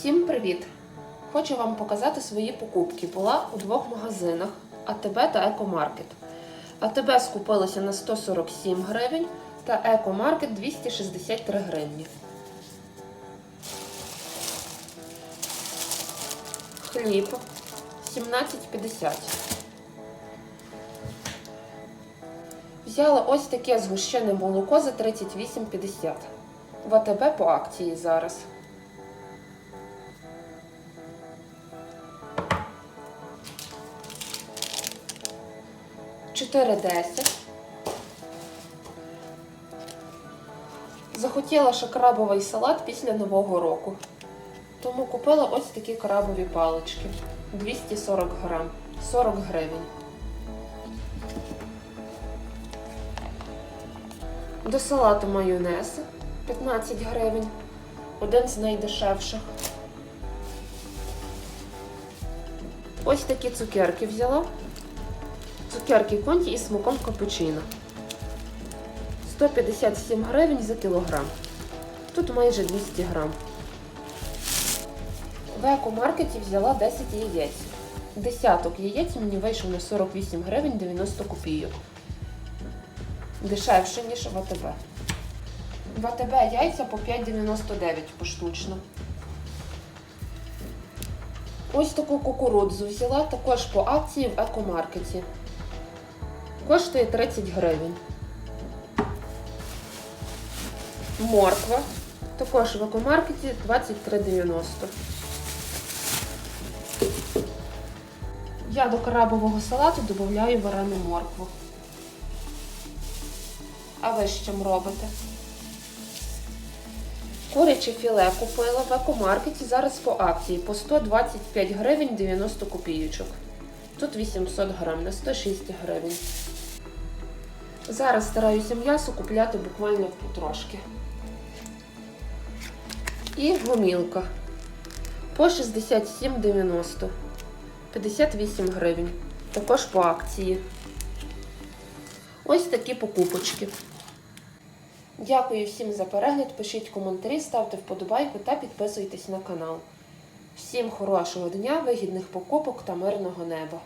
Всім привіт! Хочу вам показати свої покупки. Була у двох магазинах АТБ та Екомаркет. АТБ скупилося на 147 гривень та Екомаркет 263 гривні. Хліб 17,50. Взяла ось таке згущене молоко за 38,50. В АТБ по акції зараз. 4,10. Захотіла ще крабовий салат після Нового року. Тому купила ось такі крабові палички. 240 грам, 40 гривень. До салату майонез 15 гривень. Один з найдешевших. Ось такі цукерки взяла. Цукерки конті із смаком капучино. 157 гривень за кілограм. Тут майже 200 грам. В екомаркеті взяла 10 яєць. Десяток яєць мені вийшов на 48 гривень 90 копійок. Дешевше, ніж в АТБ. В АТБ яйця по 5,99 поштучно. Ось таку кукурудзу взяла також по акції в екомаркеті. Коштує 30 гривень. Морква. Також в екомаркеті 23,90. Я до крабового салату додаю варену моркву. А ви з чим робите? Куряче філе купила в екомаркеті зараз по акції по 125 гривень 90 копійочок. Тут 800 грам на 106 гривень. Зараз стараюся м'ясо купляти буквально потрошки. І гомілка по 67,90. 58 гривень. Також по акції. Ось такі покупочки. Дякую всім за перегляд. Пишіть коментарі, ставте вподобайку та підписуйтесь на канал. Всім хорошого дня, вигідних покупок та мирного неба!